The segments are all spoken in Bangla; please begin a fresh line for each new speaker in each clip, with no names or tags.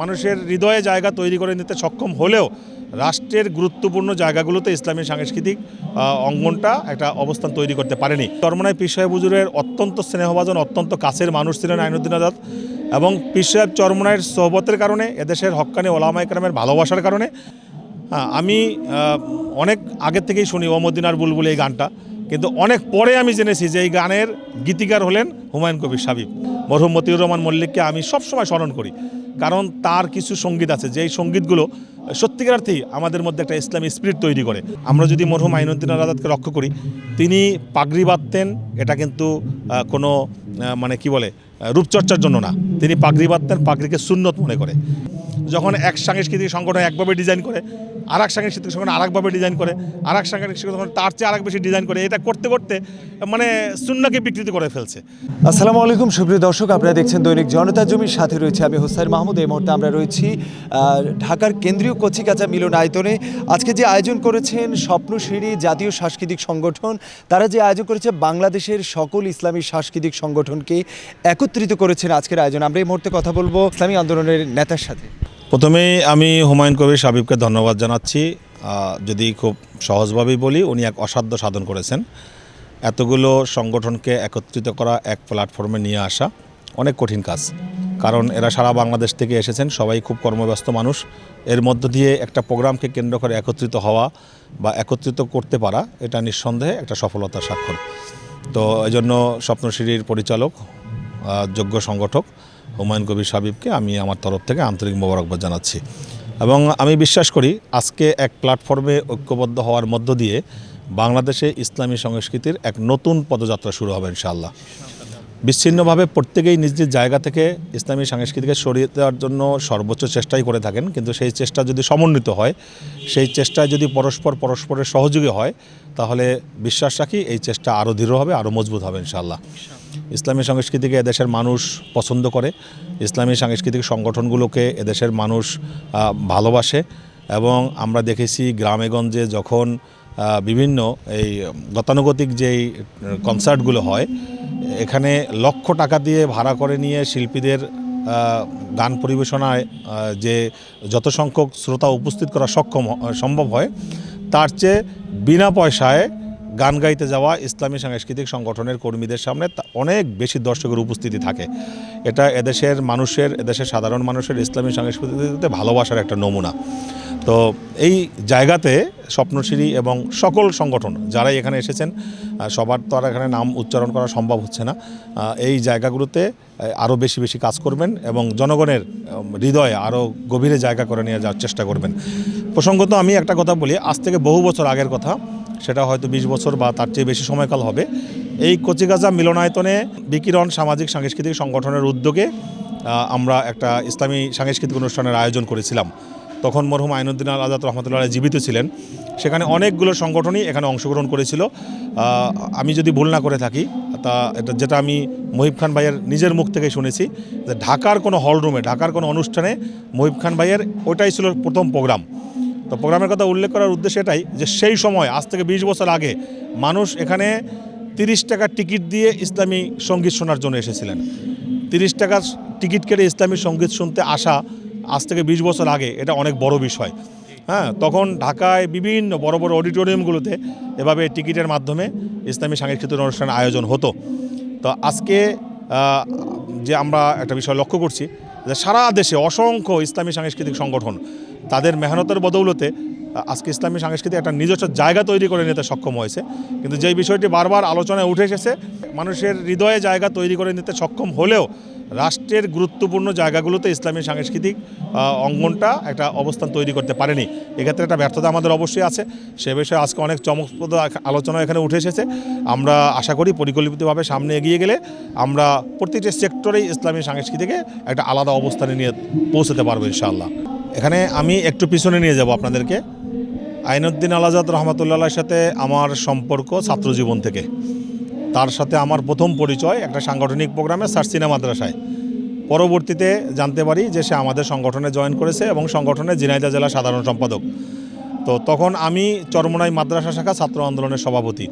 মানুষের হৃদয়ে জায়গা তৈরি করে নিতে সক্ষম হলেও রাষ্ট্রের গুরুত্বপূর্ণ জায়গাগুলোতে ইসলামী সাংস্কৃতিক অঙ্গনটা একটা অবস্থান তৈরি করতে পারেনি। চরমনায় পীর সাহেব হুজুরের অত্যন্ত স্নেহভাজন, অত্যন্ত কাছের মানুষ ছিলেন আইনুদ্দিন আজাদ এবং পীর সাহেব চরমনায়ের সোহবতের কারণে, এদেশের হক্কানি ওলামা একরামের ভালোবাসার কারণে হ্যাঁ আমি অনেক আগের থেকেই শুনি ওমদিনার বুলবুল এই গানটা, কিন্তু অনেক পরে আমি জেনেছি যে এই গানের গীতিকার হলেন হুমায়ুন কবির সাবিব। মরহুম মতিউর রহমান মল্লিককে আমি সবসময় স্মরণ করি। কারণ তার কিছু সংগীত আছে, যেই সঙ্গীতগুলো সত্যিকার অর্থেই আমাদের মধ্যে একটা ইসলামী স্পিরিট তৈরি করে। আমরা যদি মরহুম আইনুদ্দিন আজাদকে লক্ষ্য করি, তিনি পাগড়ি বাঁধতেন, এটা কিন্তু কোনো মানে কি বলে রূপচর্চার জন্য না। তিনি পাগড়ি বাঁধতেন, পাগড়িকে সুন্নত মনে করে। যখন এক সাংস্কৃতিক সংগঠন একভাবে ডিজাইন করে আর এক সাংস্কৃতিক সংগঠন আরেকভাবে ডিজাইন করে আর এক সাংস্কৃতিক সংগঠন তার চেয়ে আরেক বেশি ডিজাইন করে, এটা করতে করতে মানে সুন্নাকে বিকৃতি করে ফেলছে।
আসসালামু আলাইকুম, সুপ্রিয় দর্শক, আপনারা দেখছেন দৈনিক জনতা জমির সাথে রয়েছে আমি হোসাইন মাহমুদ। এই মুহূর্তে আমরা রয়েছি ঢাকার কেন্দ্রীয় কচিকাচা মিলনায়তনে। আজকে যে আয়োজন করেছেন স্বপ্নশিরি জাতীয় সাংস্কৃতিক সংগঠন, তারা যে আয়োজন করেছে বাংলাদেশের সকল ইসলামী সাংস্কৃতিক সংগঠনকে একত্রিত করেছেন আজকের আয়োজন। আমরা এই মুহূর্তে কথা বলব ইসলামী আন্দোলনের নেতার সাথে।
প্রথমেই আমি হুমায়ুন কবির সাবিবকে ধন্যবাদ জানাচ্ছি। যদি খুব সহজভাবেই বলি, উনি এক অসাধ্য সাধন করেছেন। এতগুলো সংগঠনকে একত্রিত করা এক প্ল্যাটফর্মে নিয়ে আসা অনেক কঠিন কাজ। কারণ এরা সারা বাংলাদেশ থেকে এসেছেন, সবাই খুব কর্মব্যস্ত মানুষ। এর মধ্য দিয়ে একটা প্রোগ্রামকে কেন্দ্র করে একত্রিত হওয়া বা একত্রিত করতে পারা, এটা নিঃসন্দেহে একটা সফলতার স্বাক্ষর। তো এই জন্য স্বপ্নশ্রীর পরিচালক যোগ্য সংগঠক হুমায়ুন কবির সাবিবকে আমি আমার তরফ থেকে আন্তরিক মোবারকবাদ জানাচ্ছি। এবং আমি বিশ্বাস করি আজকে এক প্ল্যাটফর্মে ঐক্যবদ্ধ হওয়ার মধ্য দিয়ে বাংলাদেশে ইসলামী সংস্কৃতির এক নতুন পদযাত্রা শুরু হবে ইনশাআল্লাহ। বিচ্ছিন্নভাবে প্রত্যেকেই নিজ নিজ জায়গা থেকে ইসলামী সংস্কৃতিকে সরিয়ে দেওয়ার জন্য সর্বোচ্চ চেষ্টাই করে থাকেন, কিন্তু সেই চেষ্টা যদি সমন্বিত হয়, সেই চেষ্টায় যদি পরস্পর পরস্পরের সহযোগী হয়, তাহলে বিশ্বাস রাখি এই চেষ্টা আরও দৃঢ় হবে, আরও মজবুত হবে ইনশাআল্লাহ। ইসলামী সংস্কৃতিকে এদেশের মানুষ পছন্দ করে। ইসলামী সাংস্কৃতিক সংগঠনগুলোকে এদেশের মানুষ ভালোবাসে এবং আমরা দেখেছি গ্রামেগঞ্জে যখন বিভিন্ন এই গতানুগতিক যেই কনসার্টগুলো হয়, এখানে লক্ষ টাকা দিয়ে ভাড়া করে নিয়ে শিল্পীদের গান পরিবেশনায় যে যত সংখ্যক শ্রোতা উপস্থিত করা সক্ষম সম্ভব হয়, তার চেয়ে বিনা পয়সায় গান গাইতে যাওয়া ইসলামী সাংস্কৃতিক সংগঠনের কর্মীদের সামনে অনেক বেশি দর্শকের উপস্থিতি থাকে। এটা এদেশের মানুষের, এদেশের সাধারণ মানুষের ইসলামী সংস্কৃতিতে ভালোবাসার একটা নমুনা। তো এই জায়গাতে স্বপ্নশ্রী এবং সকল সংগঠন যারাই এখানে এসেছেন সবার তো আর এখানে নাম উচ্চারণ করা সম্ভব হচ্ছে না। এই জায়গাগুলোতে আরও বেশি বেশি কাজ করবেন এবং জনগণের হৃদয়ে আরও গভীরে জায়গা করে নিয়ে যাওয়ার চেষ্টা করবেন। প্রসঙ্গত আমি একটা কথা বলি, আজ থেকে বহু বছর আগের কথা। সেটা হয়তো বিশ বছর বা তার চেয়ে বেশি সময়কাল হবে। এই কচিগাজা মিলনায়তনে বিকিরণ সামাজিক সাংস্কৃতিক সংগঠনের উদ্যোগে আমরা একটা ইসলামী সাংস্কৃতিক অনুষ্ঠানের আয়োজন করেছিলাম। তখন মরহুম আইনুদ্দিন আল আজাদ রহমতুল্লাহ জীবিত ছিলেন। সেখানে অনেকগুলো সংগঠনই এখানে অংশগ্রহণ করেছিল। আমি যদি ভুল না করে থাকি, তা এটা যেটা আমি মহিব খান ভাইয়ের নিজের মুখ থেকে শুনেছি, যে ঢাকার কোনো হল রুমে ঢাকার কোনো অনুষ্ঠানে মহিব খান ভাইয়ের ওটাই ছিল প্রথম প্রোগ্রাম। তো প্রোগ্রামের কথা উল্লেখ করার উদ্দেশ্য এটাই যে সেই সময়, আজ থেকে বিশ বছর আগে, মানুষ এখানে তিরিশ টাকার টিকিট দিয়ে ইসলামী সংগীত শোনার জন্য এসেছিলেন। তিরিশ টাকার টিকিট কেটে ইসলামী সংগীত শুনতে আসা আজ থেকে বিশ বছর আগে, এটা অনেক বড় বিষয়। হ্যাঁ তখন ঢাকায় বিভিন্ন বড় বড় অডিটোরিয়ামগুলোতে এভাবে টিকিটের মাধ্যমে ইসলামী সাংস্কৃতিক অনুষ্ঠানের আয়োজন হতো। তো আজকে যে আমরা একটা বিষয় লক্ষ্য করছি যে সারা দেশে অসংখ্য ইসলামী সাংস্কৃতিক সংগঠন তাদের মেহনতের বদৌলতে, আজকে ইসলামী সাংস্কৃতিক একটা নিজস্ব জায়গা তৈরি করে নিতে সক্ষম হয়েছে। কিন্তু যেই বিষয়টি বারবার আলোচনায় উঠে এসেছে, মানুষের হৃদয়ে জায়গা তৈরি করে নিতে সক্ষম হলেও রাষ্ট্রের গুরুত্বপূর্ণ জায়গাগুলোতে ইসলামী সাংস্কৃতিক অঙ্গনটা একটা অবস্থান তৈরি করতে পারেনি। এক্ষেত্রে একটা ব্যর্থতা আমাদের অবশ্যই আছে। সে বিষয়ে আজকে অনেক চমকপ্রদ আলোচনা এখানে উঠে এসেছে। আমরা আশা করি পরিকল্পিতভাবে সামনে এগিয়ে গেলে আমরা প্রতিটি সেক্টরেই ইসলামী সংস্কৃতিকে একটা আলাদা অবস্থানে নিয়ে পৌঁছতে পারব ইনশাআল্লাহ। এখানে আমি একটু পিছনে নিয়ে যাব আপনাদেরকে। আইনুদ্দিন আলাজাদ রহমতুল্লাহর সাথে আমার সম্পর্ক ছাত্র জীবন থেকে। তার সাথে আমার প্রথম পরিচয় একটা সাংগঠনিক প্রোগ্রামে সার্সিনা মাদ্রাসায়। পরবর্তীতে জানতে পারি যে সে আমাদের সংগঠনে জয়েন করেছে এবং সংগঠনের জিনাইদা জেলা সাধারণ সম্পাদক। তো তখন আমি চরমনাই মাদ্রাসা শাখা ছাত্র আন্দোলনের সভাপতি।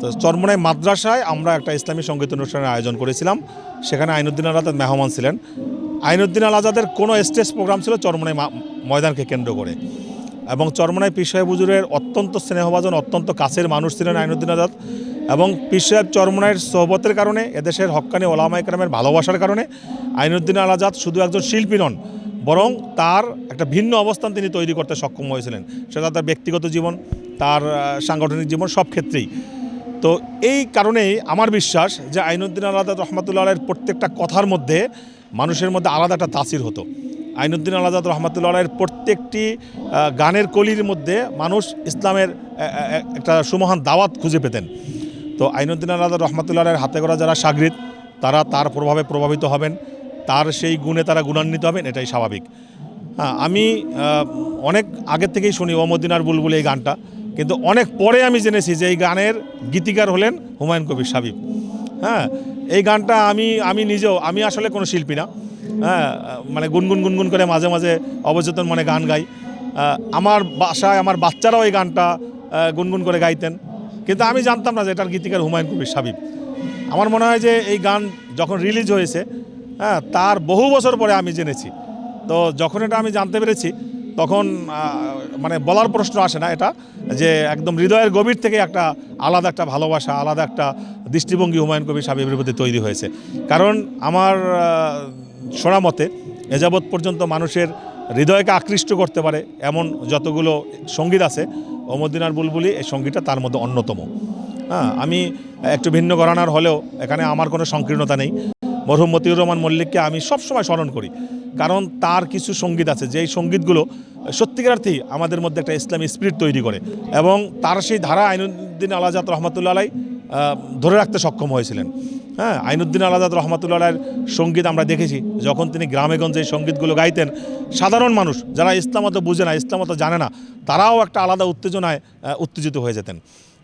তো চরমনাই মাদ্রাসায় আমরা একটা ইসলামী সংগীত অনুষ্ঠানের আয়োজন করেছিলাম। সেখানে আইনুদ্দিন আলাদ মেহমান ছিলেন। আইনুদ্দিন আল আজাদের কোনো স্টেজ প্রোগ্রাম ছিল চরমনাই ময়দানকে কেন্দ্র করে। এবং চরমনাই পীর সাহেব হুজুরের অত্যন্ত স্নেহভাজন, অত্যন্ত কাছের মানুষ ছিলেন আইনুদ্দিন আজাদ এবং পীর সাহেব চরমনাইয়ের সোহবতের কারণে, এদেশের হক্কানি ওলামা একরামের ভালোবাসার কারণে আইনুদ্দিন আল আজাদ শুধু একজন শিল্পী নন, বরং তার একটা ভিন্ন অবস্থান তিনি তৈরি করতে সক্ষম হয়েছিলেন। সেটা তার ব্যক্তিগত জীবন, তার সাংগঠনিক জীবন, সব ক্ষেত্রেই। তো এই কারণেই আমার বিশ্বাস যে আইনুদ্দিন আলাদা রহমতুল্লাহ প্রত্যেকটা কথার মধ্যে মানুষের মধ্যে আলাদা একটা তাসির হতো। আইনুদ্দিন আলাদা রহমতুল্লাহ আলাইয়ের প্রত্যেকটি গানের কলির মধ্যে মানুষ ইসলামের একটা সুমহান দাওয়াত খুঁজে পেতেন। তো আইনুদ্দিন আলাদা রহমতুল্লাহ আলাইয়ের হাতে করা যারা সাগরিদ, তারা তার প্রভাবে প্রভাবিত হবেন। তার সেই গুণে তারা গুণান্বিত হবেন, এটাই স্বাভাবিক। হ্যাঁ আমি অনেক আগের থেকেই শুনি ওমদিনার বুলবুল এই গানটা। কিন্তু অনেক পরে আমি জেনেছি যে এই গানের গীতিকার হলেন হুমায়ুন কবির সাবিব। হ্যাঁ এই গানটা আমি আমি নিজেও, আমি আসলে কোনো শিল্পী না। হ্যাঁ মানে গুনগুন গুনগুন করে মাঝে মাঝে অবচেতন মনে গান গাই। আমার বাসায় আমার বাচ্চারাও এই গানটা গুনগুন করে গাইতেন। কিন্তু আমি জানতাম না যে এটার গীতিকার হুমায়ুন কবির সাবিব। আমার মনে হয় যে এই গান যখন রিলিজ হয়েছে হ্যাঁ তার বহু বছর পরে আমি জেনেছি। তো যখন এটা আমি জানতে পেরেছি, তখন মানে বলার প্রশ্ন আসে না এটা, যে একদম হৃদয়ের গভীর থেকে একটা আলাদা একটা ভালোবাসা, আলাদা একটা দৃষ্টিভঙ্গি হুমায়ুন কবির সাহেবের প্রতি তৈরি হয়েছে। কারণ আমার শোনা মতে এ যাবৎ পর্যন্ত মানুষের হৃদয়কে আকৃষ্ট করতে পারে এমন যতগুলো সংগীত আছে অমদিনার বুলবুলি এই সঙ্গীতটা তার মধ্যে অন্যতম। হ্যাঁ আমি একটু ভিন্ন ঘরানার হলেও এখানে আমার কোনো সংকীর্ণতা নেই। মরহুম মতিউর রহমান মল্লিককে আমি সবসময় স্মরণ করি। কারণ তার কিছু সংগীত আছে, যেই সঙ্গীতগুলো সত্যিকার অর্থেই আমাদের মধ্যে একটা ইসলামী স্পিরিট তৈরি করে এবং তার সেই ধারা আইনুদ্দিন আলাজাত রহমতুল্লা আলাই ধরে রাখতে সক্ষম হয়েছিলেন। হ্যাঁ আইনুদ্দিন আলাজাত রহমতুল্লাহ আলাইয়ের সংগীত আমরা দেখেছি, যখন তিনি গ্রামেগঞ্জে এই সঙ্গীতগুলো গাইতেন, সাধারণ মানুষ যারা ইসলামত বুঝে না, ইসলামত জানে না, তারাও একটা আলাদা উত্তেজনায় উত্তেজিত হয়ে যেতেন।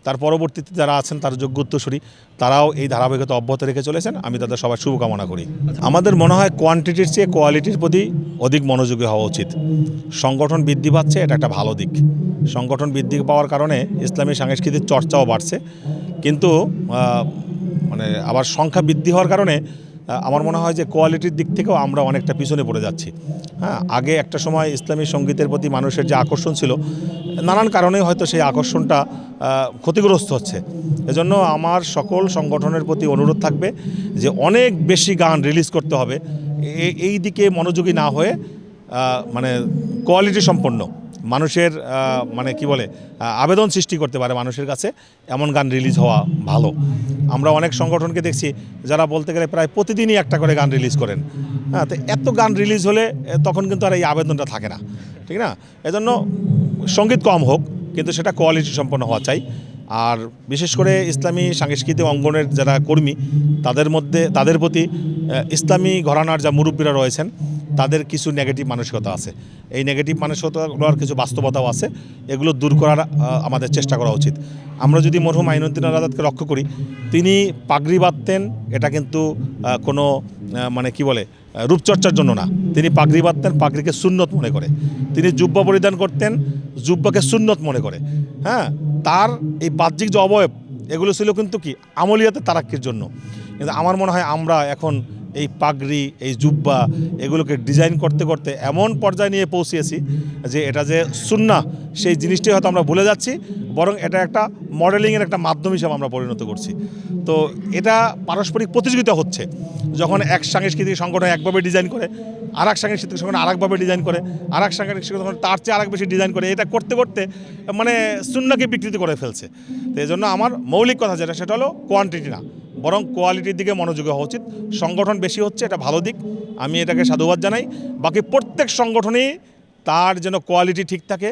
তার পরবর্তীতে যারা আছেন, তার যোগ্য উত্তরসূরি তারাও এই ধারাবাহিকতা অব্যাহত রেখে চলেছেন। আমি তাদের সবার শুভকামনা করি। আমাদের মনে হয় কোয়ান্টিটির চেয়ে কোয়ালিটির প্রতি অধিক মনোযোগী হওয়া উচিত। সংগঠন বৃদ্ধি পাচ্ছে, এটা একটা ভালো দিক। সংগঠন বৃদ্ধি পাওয়ার কারণে ইসলামী সাংস্কৃতিক চর্চাও বাড়ছে। কিন্তু মানে আবার সংখ্যা বৃদ্ধি হওয়ার কারণে আমার মনে হয় যে কোয়ালিটির দিক থেকেও আমরা অনেকটা পিছনে পড়ে যাচ্ছি। হ্যাঁ আগে একটা সময় ইসলামী সঙ্গীতের প্রতি মানুষের যে আকর্ষণ ছিল, নানান কারণে হয়তো সেই আকর্ষণটা ক্ষতিগ্রস্ত হচ্ছে। এজন্য আমার সকল সংগঠনের প্রতি অনুরোধ থাকবে যে অনেক বেশি গান রিলিজ করতে হবে। এই দিকে মনোযোগী না হয়ে মানে কোয়ালিটি সম্পন্ন মানুষের মানে কি বলে আবেদন সৃষ্টি করতে পারে মানুষের কাছে। এমন গান রিলিজ হওয়া ভালো। আমরা অনেক সংগঠনকে দেখছি যারা বলতে গেলে প্রায় প্রতিদিনই একটা করে গান রিলিজ করেন। হ্যাঁ তো এত গান রিলিজ হলে তখন কিন্তু আর এই আবেদনটা থাকে না। ঠিক না? এজন্য সংগীত কম হোক, কিন্তু সেটা কোয়ালিটি সম্পন্ন হওয়া চাই। আর বিশেষ করে ইসলামী সাংস্কৃতিক অঙ্গনের যারা কর্মী, তাদের মধ্যে, তাদের প্রতি ইসলামী ঘরানার যা মুরব্বীরা রয়েছেন তাদের কিছু নেগেটিভ মানসিকতা আছে। এই নেগেটিভ মানসিকতাগুলোর কিছু বাস্তবতাও আছে। এগুলো দূর করার আমাদের চেষ্টা করা উচিত। আমরা যদি মরহুম আইনুদ্দিন আজাদকে লক্ষ্য করি, তিনি পাগড়ি বাঁধতেন, এটা কিন্তু কোনো মানে কি বলে রূপচর্চার জন্য না। তিনি পাগড়ি বাঁধতেন, পাগড়িকে সুন্নত মনে করে। তিনি জুব্বা পরিধান করতেন, জুব্বাকে সুন্নত মনে করে। হ্যাঁ তার এই বাহ্যিক যে অবয়ব, এগুলো ছিল কিন্তু কি, আমলিয়াতে তারাক্কির জন্য। কিন্তু আমার মনে হয় আমরা এখন এই পাগড়ি, এই জুব্বা এগুলোকে ডিজাইন করতে করতে এমন পর্যায়ে নিয়ে পৌঁছিয়েছি যে এটা যে সুন্না সেই জিনিসটি হয়তো আমরা ভুলে যাচ্ছি, বরং এটা একটা মডেলিংয়ের একটা মাধ্যম হিসাবে আমরা পরিণত করছি। তো এটা পারস্পরিক প্রতিযোগিতা হচ্ছে। যখন এক সাংস্কৃতিক সংগঠন একভাবে ডিজাইন করে আর এক সাংস্কৃতিক সংগঠন আরেকভাবে ডিজাইন করে আর এক সাংস্কৃতিক সংগঠন তার চেয়ে আরেক বেশি ডিজাইন করে, এটা করতে করতে মানে সুন্নাকে বিকৃতি করে ফেলছে। তো এই জন্য আমার মৌলিক কথা যেটা, সেটা হলো কোয়ান্টিটি না। বরং কোয়ালিটির দিকে মনোযোগী হওয়া উচিত। সংগঠন বেশি হচ্ছে, এটা ভালো দিক। আমি এটাকে সাধুবাদ জানাই। বাকি প্রত্যেক সংগঠনই তার যেন কোয়ালিটি ঠিক থাকে,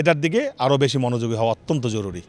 এটার দিকে আরও বেশি মনোযোগী হওয়া অত্যন্ত জরুরি।